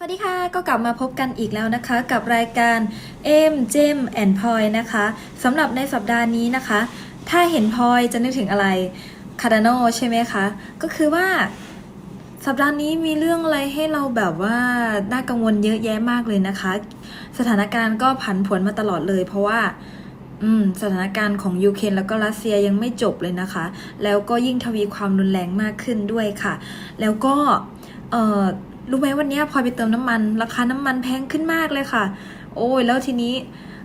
สวัสดีค่ะ ก็กลับมาพบกันอีกแล้วนะคะ กับรายการเอมเจมแอนพอยนะคะสำหรับในสัปดาห์นี้นะคะ ถ้าเห็นพอยจะนึกถึงอะไรคาร์ดานใช่ไหมคะ ก็คือว่าสัปดาห์นี้มีเรื่องอะไรให้เราแบบว่าน่ากังวลเยอะแยะมากเลยนะคะ สถานการณ์ก็ผันผวนมาตลอดเลย เพราะว่าอืมสถานการณ์ของยูเครนแล้วก็รัสเซียยังไม่จบเลยนะคะ แล้วก็ยิ่งทวีความรุนแรงมากขึ้นด้วยค่ะ แล้วก็เอ่อ รู้ไหมวันนี้พลอยไปเติมน้ำมัน ราคาน้ำมันแพงขึ้นมากเลยค่ะ โอ้ยแล้วทีนี้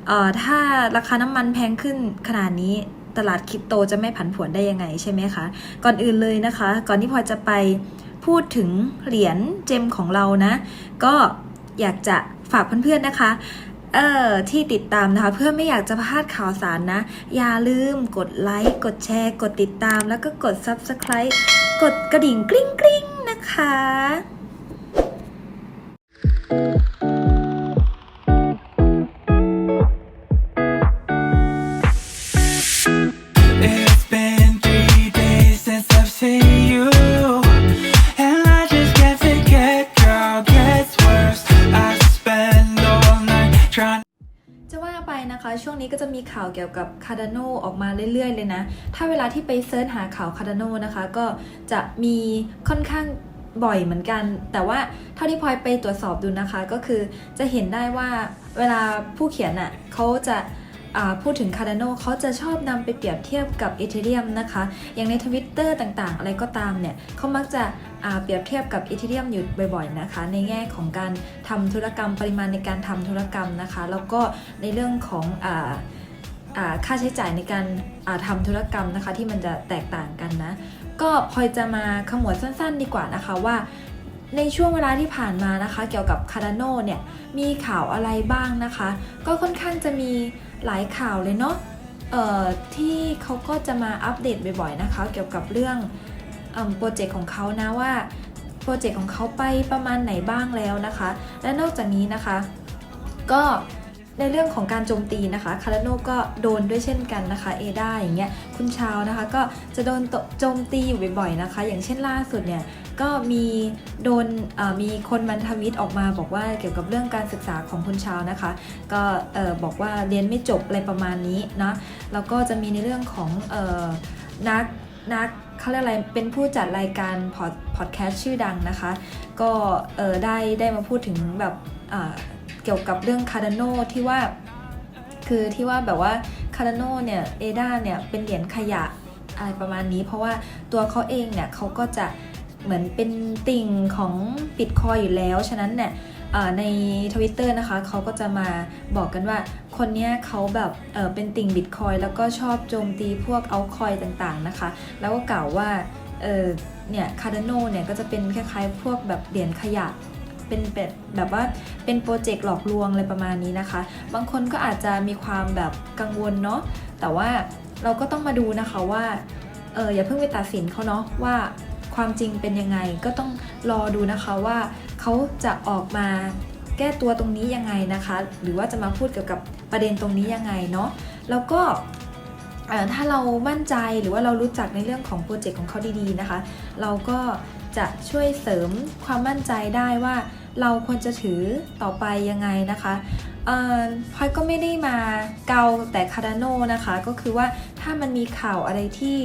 เอ่อถ้าราคาน้ำมันแพงขึ้นขนาดนี้ตลาดคริปโตจะไม่ผันผวนได้ยังไงใช่ไหมคะ ก่อนอื่นเลยนะคะ ก่อนที่พลอยจะไปพูดถึงเหรียญเจมของเรานะ ก็อยากจะฝากเพื่อนๆนะคะเอ่อที่ติดตามนะคะ เพื่อไม่อยากจะพลาดข่าวสารนะ อย่าลืมกดไลค์ กดแชร์ กดติดตาม แล้วก็กด Subscribe กดกระดิ่งกริ๊งกริ๊งนะคะ นี้ก็จะมีข่าวเกี่ยวกับคาร์ด n โนออกมาเรื่อยๆ เลยนะ ถ้าเวลาที่ไปเซิร์ชหาข่าวคาร์ด n โนนะคะ ก็จะมีค่อนข้างบ่อยเหมือนกัน แต่ว่าเท่าที่พลอยไปตรวจสอบดูนะคะ ก็คือจะเห็นได้ว่าเวลาผู้เขียนอะเขาจะ พูดถึง Cardano เขาจะชอบนำไปเปรียบเทียบกับ Ethereum นะคะ อย่างใน Twitter ต่างๆ อะไรก็ตามเนี่ยเขามักจะเปรียบเทียบกับ Ethereum อยู่บ่อยๆนะคะ ในแง่ของการทำธุรกรรมปริมาณในการทำธุรกรรมนะคะ แล้วก็ในเรื่องของอค่าใช้จ่ายในการาทำธุรกรรมนะคะที่มันจะแตกต่างกันนะ ก็พลอยจะมาขมวดสั้นๆ ดีกว่านะคะว่าในช่วงเวลาที่ผ่านมานะคะ เกี่ยวกับ Cardano เนี่ยมีข่าวอะไรบ้างนะคะ ก็ค่อนข้างจะมี หลายข่าวเลยเนาะเอ่อที่เขาก็จะมาอัปเดตบ่อยๆนะคะ เกี่ยวกับเรื่องโปรเจกต์ของเขานะว่าโปรเจกต์ของเขาไปประมาณไหนบ้างแล้วนะคะ และนอกจากนี้นะคะ ก็ ในเรื่องของการโจมตีนะคะคาร์โนก็โดนด้วยเช่นกันนะคะเอดาอย่างเงี้ยคุณชาวนะคะก็จะโดนโจมตีอยู่บ่อยๆนะคะ อย่างเช่นล่าสุดเนี่ยก็มีโดนมีคนมันทวิตออกมาบอกว่าเกี่ยวกับเรื่องการศึกษาของคุณชาวนะคะ ก็บอกว่าเรียนไม่จบอะไรประมาณนี้นะแล้วก็จะมีในเรื่องของออนักนักเขาเรียกอะไรเป็นผู้จัดรายการพอดพอดแคสต์ชื่อดังนะคะ ก็ได้ได้มาพูดถึงแบบ เกี่ยวกับเรื่องคาร์ด n โนที่ว่า คือที่ว่าแบบว่าคาร์ด n โนเนี่ยเอดาเนี่ยเป็นเหรียญขยะอะไรประมาณนี้ เพราะว่าตัวเขาเองเนี่ยเขาก็จะเหมือนเป็นติ่งของบิตคอยอยู่แล้ว ฉะนั้นเนี่ยในทวิตเตอร์นะคะเขาก็จะมาบอกกันว่าคนเนี้ยเขาแบบเเป็นติ่งบิตคอยแล้วก็ชอบโจมตีพวกเอาคอยต่างๆนะคะ แล้วก็กล่าวว่าเเนี่ยคาร์ด n โนเนี่ยก็จะเป็นคล้ายๆพวกแบบเหรียญขยะ เป็นแบบแบบว่าเป็นโปรเจกต์หลอกลวงอะไรประมาณนี้นะคะ บางคนก็อาจจะมีความแบบกังวลเนาะแต่ว่าเราก็ต้องมาดูนะคะว่าเอออย่าเพิ่งไปตัดสินเขาเนาะว่าความจริงเป็นยังไงก็ต้องรอดูนะคะว่าเขาจะออกมาแก้ตัวตรงนี้ยังไงนะคะ หรือว่าจะมาพูดเกี่ยวกับประเด็นตรงนี้ยังไงเนาะแล้วก็ถ้าเรามั่นใจหรือว่าเรารู้จักในเรื่องของโปรเจกต์ของเขาดีๆนะคะ เราก็ จะช่วยเสริมความมั่นใจได้ว่าเราควรจะถือต่อไปยังไงนะคะเออพลอยก็ไม่ได้มาเกาแต่คาร์ดโนนะคะ ก็คือว่าถ้ามันมีข่าวอะไรที่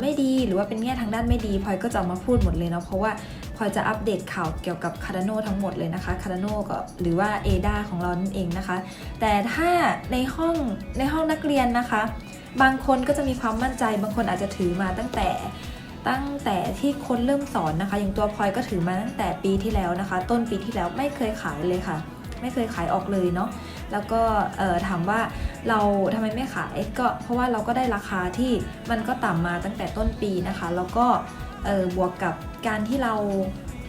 ไม่ดีหรือว่าเป็นแง่ทางด้านไม่ดีพลอยก็จะเอามาพูดหมดเลยเนาะเพราะว่าพลอยจะอัปเดตข่าวเกี่ยวกับคาร์ดโนทั้งหมดเลยนะคะคาร์ดโนก็หรือว่า ADA ของเรานั่นเองนะคะ แต่ถ้าในห้องในห้องนักเรียนนะคะ บางคนก็จะมีความมั่นใจ บางคนอาจจะถือมาตั้งแต่ ตั้งแต่ที่คนเริ่มสอนนะคะ อย่างตัวพลอยก็ถือมาตั้งแต่ปีที่แล้วนะคะ ต้นปีที่แล้วไม่เคยขายเลยค่ะ ไม่เคยขายออกเลยเนาะแล้วก็ถามว่าเราทำไมไม่ขายก็เพราะว่าเราก็ได้ราคาที่มันก็ต่ำมาตั้งแต่ต้นปีนะคะ แล้วก็บวกกับการที่เรา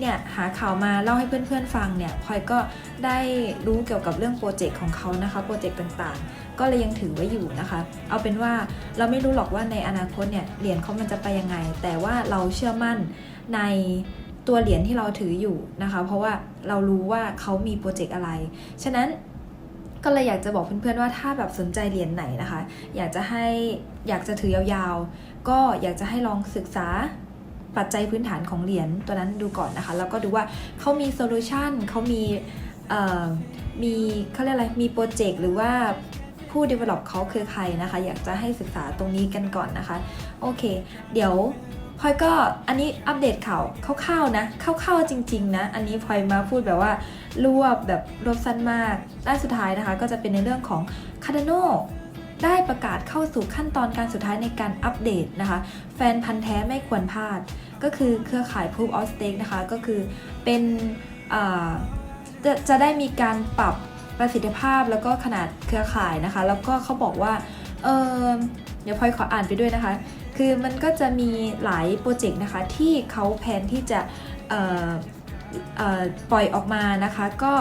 เนี่ยหาข่าวมาเล่าให้เพื่อนๆฟังเนี่ยพลอยก็ได้รู้เกี่ยวกับเรื่องโปรเจกต์ของเขานะคะโปรเจกต์ต่างๆ ก็เลยยังถือไว้อยู่นะคะ เอาเป็นว่าเราไม่รู้หรอกว่าในอนาคตเนี่ยเหรียญเขามันจะไปยังไง แต่ว่าเราเชื่อมั่นในตัวเหรียญที่เราถืออยู่นะคะ เพราะว่าเรารู้ว่าเขามีโปรเจกต์อะไร ฉะนั้นก็เลยอยากจะบอกเพื่อนๆว่าถ้าแบบสนใจเหรียญไหนนะคะ อยากจะให้อยากจะถือยาวๆ ก็อยากจะให้ลองศึกษา ปัจจัยพื้นฐานของเหรียญตัวนั้นดูก่อนนะคะ แล้วก็ดูว่าเขามีโซลูชันเขามีมีเขาเรียกอะไร มีโปรเจกต์หรือว่าผู้ develop เขาคือใครนะคะ อยากจะให้ศึกษาตรงนี้กันก่อนนะคะ โอเค เดี๋ยวพลอยก็อันนี้อัปเดตข่าวคร่าวๆนะคร่าวๆจริง ๆ นะ อันนี้พลอยมาพูดแบบว่ารวบแบบรวบสั้นมากด้านสุดท้ายนะคะ ก็จะเป็นในเรื่องของ Cardano ได้ประกาศเข้าสู่ขั้นตอนการสุดท้ายในการอัปเดตนะคะ แฟนพันธ์แท้ไม่ควรพลาด ก็คือเครือข่าย Proof of Stake นะคะ ก็คือเป็นจะจะได้มีการปรับประสิทธิภาพแล้วก็ขนาดเครือข่ายนะคะ แล้วก็เขาบอกว่าเออเดี๋ยวพลอยขออ่านไปด้วยนะคะ คือมันก็จะมีหลายโปรเจกต์นะคะ ที่เขาแผนที่จะปล่อยออกมานะคะ ก็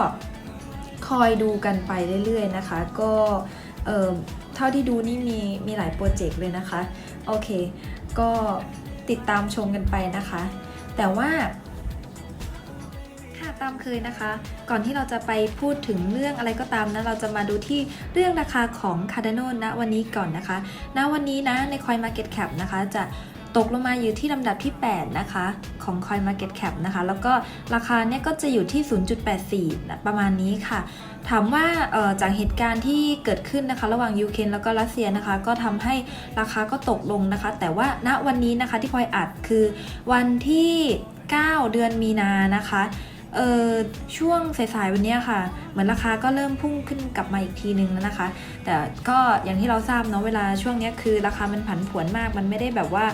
คอยดูกันไปเรื่อยๆนะคะ ก็เท่าที่ดูนี่มีมีหลายโปรเจกต์เลยนะคะ โอเค ก็ ติดตามชมกันไปนะคะ แต่ว่าค่ะตามเคยนะคะ ก่อนที่เราจะไปพูดถึงเรื่องอะไรก็ตามนะ เราจะมาดูที่เรื่องราคาของ Cardano ณวันนี้ก่อนนะคะ ณวันนี้นะใน Coin Market Cap นะคะจะ ตกลงมาอยู่ที่ลำดับที่ 8 นะคะ ของ Coin Market Cap นะคะ แล้วก็ราคาเนี่ยก็จะอยู่ที่ 0.84 ประมาณนี้ค่ะ ถามว่าจากเหตุการณ์ที่เกิดขึ้นนะคะ ระหว่างยูเครนแล้วก็รัสเซียนะคะ ก็ทำให้ราคาก็ตกลงนะคะ แต่ว่าณวันนี้นะคะที่พลอยอัดคือวันที่ 9 เดือนมีนานะคะเออช่วงสายๆวันเนี้ยค่ะ เหมือนราคาก็เริ่มพุ่งขึ้นกลับมาอีกทีนึงแล้วนะคะ แต่ก็อย่างที่เราทราบเนาะเวลาช่วงเนี้ยคือราคามันผันผวนมากมันไม่ได้แบบว่า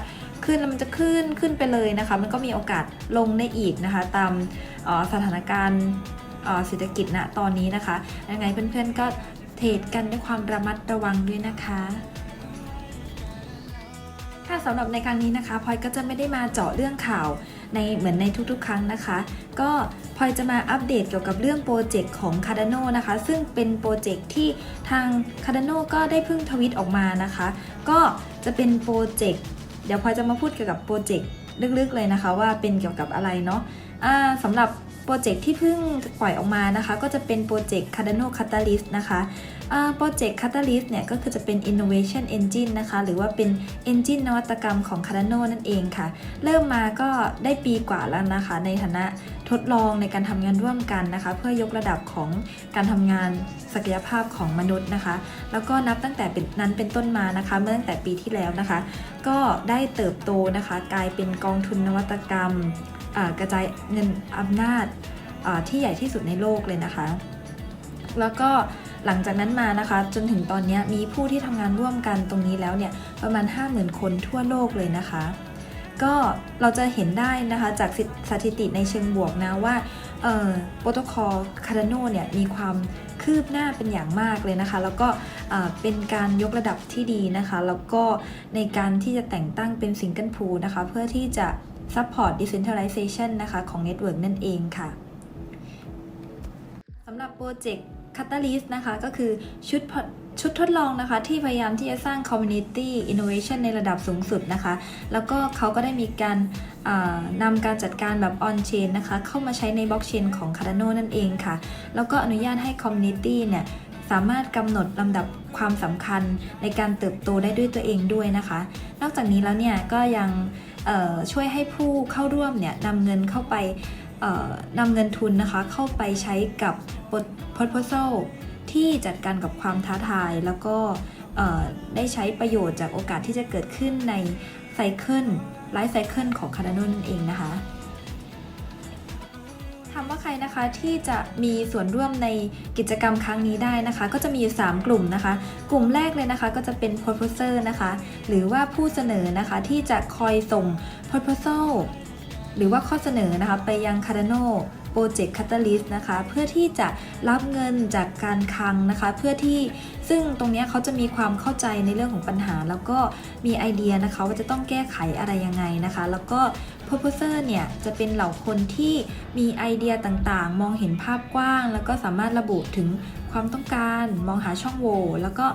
ขึ้นแล้วมันจะขึ้นขึ้นไปเลยนะคะ มันก็มีโอกาสลงได้อีกนะคะ ตามสถานการณ์เอ่อเศรษฐกิจณตอนนี้นะคะยังไงเพื่อนๆก็เทรดกันด้วยความระมัดระวังด้วยนะคะค่ะสำหรับในครั้งนี้นะคะพลอยก็จะไม่ได้มาเจาะเรื่องข่าวในเหมือนในทุกๆ ครั้งนะคะ ก็พลอยจะมาอัปเดตเกี่ยวกับเรื่องโปรเจกต์ของ Cardano นะคะ ซึ่งเป็นโปรเจกต์ที่ทาง Cardano ก็ได้เพิ่งทวิตออกมานะคะ ก็จะเป็นโปรเจกต์ เดี๋ยวพลอยจะมาพูดเกี่ยวกับโปรเจกต์ลึกๆเลยนะคะ ว่าเป็นเกี่ยวกับอะไรเนาะะสำหรับ โปรเจกต์ที่เพิ่งปล่อยออกมานะคะ ก็จะเป็นโปรเจกต์ Cardano Catalyst นะคะโปรเจกต์ Catalyst เนี่ยก็คือจะเป็น innovation engine นะคะ หรือว่าเป็น engine นวัตกรรมของ Cardano นั่นเองค่ะ เริ่มมาก็ได้ปีกว่าแล้วนะคะ ในฐานะทดลองในการทำงานร่วมกันนะคะ เพื่อยกระดับของการทำงานศักยภาพของมนุษย์นะคะ แล้วก็นับตั้งแต่นั้นเป็นต้นมานะคะ เมื่อตั้งแต่ปีที่แล้วนะคะ ก็ได้เติบโตนะคะ กลายเป็นกองทุนนวัตกรรม กระจายเงินอำนาจที่ใหญ่ที่สุดในโลกเลยนะคะ แล้วก็หลังจากนั้นมานะคะ จนถึงตอนนี้มีผู้ที่ทำงานร่วมกันตรงนี้แล้วเนี่ยประมาณ 50,000 คนทั่วโลกเลยนะคะ ก็เราจะเห็นได้นะคะจากสถิติในเชิงบวกนะว่าโปรโตคอล Cardano เนี่ยมีความคืบหน้าเป็นอย่างมากเลยนะคะ แล้วก็เป็นการยกระดับที่ดีนะคะ แล้วก็ในการที่จะแต่งตั้งเป็น Single Pool นะคะ เพื่อที่จะ Support Decentralization นะคะของ Network นั่นเองค่ะสำหรับโปรเจกต์ Catalyst นะคะก็คือชุดชุดทดลองนะคะที่พยายามที่จะสร้าง Community Innovation ในระดับสูงสุดนะคะ แล้วก็เขาก็ได้มีการนำการจัดการแบบ On-Chain นะคะ เข้ามาใช้ในบล็อกเชนของ Cardano นั่นเองค่ะ แล้วก็อนุญาตให้ Community เนี่ยสามารถกำหนดลำดับความสำคัญในการเติบโตได้ด้วยตัวเองด้วยนะคะ นอกจากนี้แล้วเนี่ยก็ยัง ช่วยให้ผู้เข้าร่วมเนี่ยนำเงินเข้าไปนำเงินทุนนะคะเข้าไปใช้กับ proposal ที่จัดการกับความท้าทายแล้วก็ได้ใช้ประโยชน์จากโอกาสที่จะเกิดขึ้นในไซเคิลไลฟ์ไซเคิลของคาร์ดานนั่นเองนะคะ ถามว่าใครนะคะที่จะมีส่วนร่วมในกิจกรรมครั้งนี้ได้นะคะ ก็จะมีอยู่ 3 กลุ่มนะคะ กลุ่มแรกเลยนะคะก็จะเป็น proposer นะคะ หรือว่าผู้เสนอนะคะที่จะคอยส่ง proposal หรือว่าข้อเสนอนะคะไปยัง Cardano Project Catalyst นะคะเพื่อที่จะรับเงินจากการคลังนะคะเพื่อที่ซึ่งตรงนี้เขาจะมีความเข้าใจในเรื่องของปัญหา แล้วก็มีไอเดียนะคะว่าจะต้องแก้ไขอะไรยังไงนะคะ แล้วก็ proposer เนี่ยจะเป็นเหล่าคนที่มีไอเดียต่างๆ มองเห็นภาพกว้าง แล้วก็สามารถระบุถึง ความต้องการ มองหาช่องโหว่แล้วก็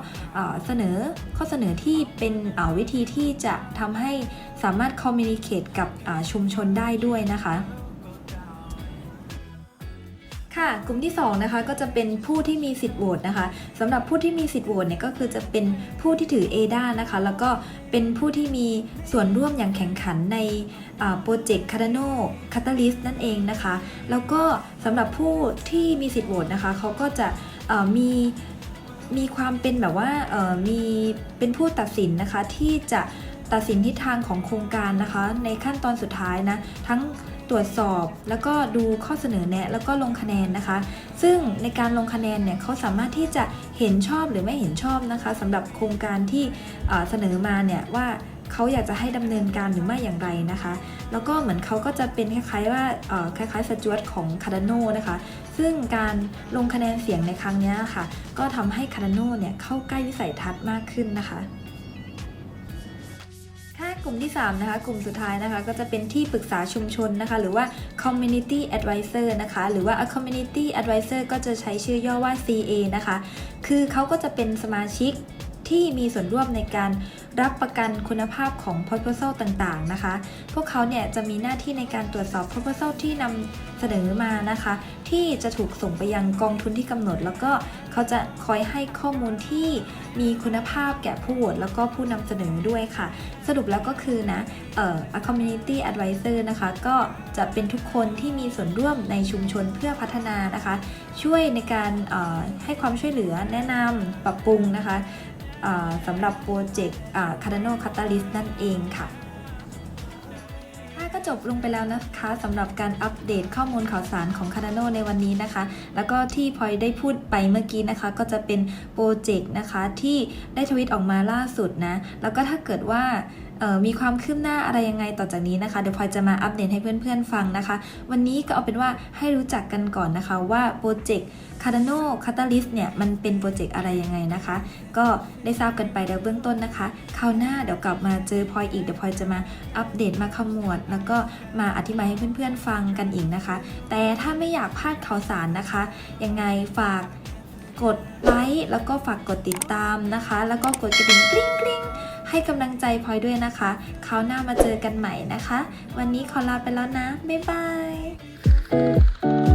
เสนอข้อเสนอที่เป็นวิธีที่จะทำให้สามารถ communicate กับชุมชนได้ด้วยนะคะค่ะกลุ่มที่2นะคะก็จะเป็นผู้ที่มีสิทธิ์โหวตนะคะสำหรับผู้ที่มีสิทธิ์โหวตเนี่ยก็คือจะเป็นผู้ที่ถือ ADA นะคะ แล้วก็เป็นผู้ที่มีส่วนร่วมอย่างแข่งขันในโปรเจกต์ Cardano Catalyst นั่นเองนะคะ แล้วก็สำหรับผู้ที่มีสิทธิ์โหวตนะคะเขาก็จะ มีมีความเป็นแบบว่ามีเป็นผู้ตัดสินนะคะที่จะตัดสินทิศทางของโครงการนะคะ ในขั้นตอนสุดท้ายนะทั้งตรวจสอบแล้วก็ดูข้อเสนอแนะแล้วก็ลงคะแนนนะคะ ซึ่งในการลงคะแนนเนี่ยเขาสามารถที่จะเห็นชอบหรือไม่เห็นชอบนะคะสำหรับโครงการที่เสนอมาเนี่ยว่าเขาอยากจะให้ดำเนินการหรือไม่อย่างไรนะคะ แล้วก็เหมือนเขาก็จะเป็นคล้ายๆว่าคล้ายๆสจวตของ Cardano นะคะ ซึ่งการลงคะแนนเสียงในครั้งนี้ค่ะ ก็ทำให้คาร์โนเนี่ยเข้าใกล้วิสัยทัศน์มากขึ้นนะคะค่ะกลุ่มที่ 3 นะคะ กลุ่มสุดท้ายนะคะ ก็จะเป็นที่ปรึกษาชุมชนนะคะ หรือว่า community advisor นะคะ หรือว่า a community advisor ก็จะใช้ชื่อย่อว่า CA นะคะ คือเขาก็จะเป็นสมาชิก ที่มีส่วนร่วมในการรับประกันคุณภาพของ proposal ต่างๆนะคะ พวกเขาเนี่ยจะมีหน้าที่ในการตรวจสอบ proposal ที่นำเสนอมานะคะ ที่จะถูกส่งไปยังกองทุนที่กำหนด แล้วก็เขาจะคอยให้ข้อมูลที่มีคุณภาพแก่ผู้โหวตแล้วก็ผู้นำเสนอด้วยค่ะ สรุปแล้วก็คือนะเอ่อ a community advisor นะคะ ก็จะเป็นทุกคนที่มีส่วนร่วมในชุมชนเพื่อพัฒนานะคะ ช่วยในการให้ความช่วยเหลือแนะนำปรับปรุงนะคะ สำหรับโปรเจกต์ Cardano Catalyst นั่นเองค่ะก็จบลงไปแล้วนะคะสำหรับการอัปเดตข้อมูลข่าวสารของ Cardano ในวันนี้นะคะ แล้วก็ที่พลอยได้พูดไปเมื่อกี้นะคะ ก็จะเป็นโปรเจกต์นะคะที่ได้ทวิตออกมาล่าสุดนะ แล้วก็ถ้าเกิดว่า มีความคืบหน้าอะไรยังไงต่อจากนี้นะคะ เดี๋ยวพลอยจะมาอัปเดตให้เพื่อนๆฟังนะคะ วันนี้ก็เอาเป็นว่าให้รู้จักกันก่อนนะคะว่าโปรเจกต์ Cardano Catalyst เนี่ยมันเป็นโปรเจกต์อะไรยังไงนะคะ ก็ได้ทราบกันไปแล้วเบื้องต้นนะคะคราวหน้าเดี๋ยวกลับมาเจอพลอยอีกเดี๋ยวพลอยจะมาอัปเดตมาขมวด แล้วก็มาอธิบายให้เพื่อนๆฟังกันอีกนะคะ แต่ถ้าไม่อยากพลาดข่าวสารนะคะยังไงฝากกดไลค์แล้วก็ฝากกดติดตามนะคะ แล้วก็กดกระดิ่งกริ๊งกริ๊ง ให้กำลังใจพลอยด้วยนะคะคราวหน้ามาเจอกันใหม่นะคะ วันนี้ขอลาไปแล้วนะ บ๊ายบาย